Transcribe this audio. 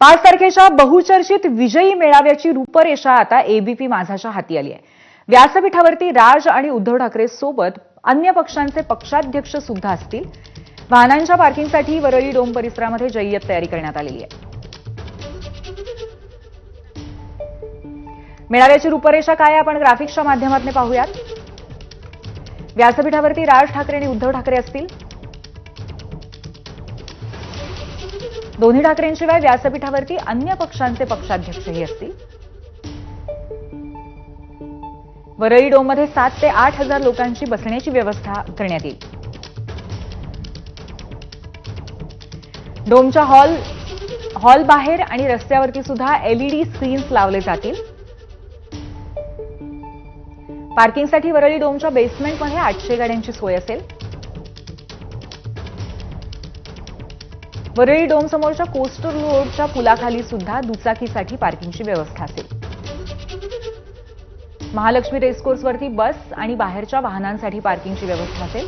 पाच तारखेच्या बहुचर्चित विजयी मेळाव्याची रूपरेषा आता एबीपी माझाच्या हाती आली आहे. व्यासपीठावरती राज आणि उद्धव ठाकरे सोबत अन्य पक्षांचे पक्षाध्यक्ष सुद्धा असतील. वाहनांच्या पार्किंगसाठी वरळी डोम परिसरामध्ये जय्यत तयारी करण्यात आलेली आहे. मेळाव्याची रूपरेषा काय आपण ग्राफिक्सच्या माध्यमातून पाहूयात. व्यासपीठावरती राज ठाकरे आणि उद्धव ठाकरे असतील. दोन्ही ठाकरेंशिवाय व्यासपीठावरती अन्य पक्षांचे पक्षाध्यक्षही असतील. वरळी डोममध्ये सात ते आठ हजार लोकांची बसण्याची व्यवस्था करण्यात येईल. डोमच्या हॉल हॉल बाहेर आणि रस्त्यावरती सुद्धा एलईडी स्क्रीन्स लावले जातील. पार्किंगसाठी वरळी डोमच्या बेसमेंटमध्ये आठशे गाड्यांची सोय असेल. वरळी डोमसमोरच्या कोस्टर रोडच्या पुलाखाली सुद्धा दुचाकीसाठी पार्किंगची व्यवस्था असेल. महालक्ष्मी रेसकोर्सवरती बस आणि बाहेरच्या वाहनांसाठी पार्किंगची व्यवस्था असेल.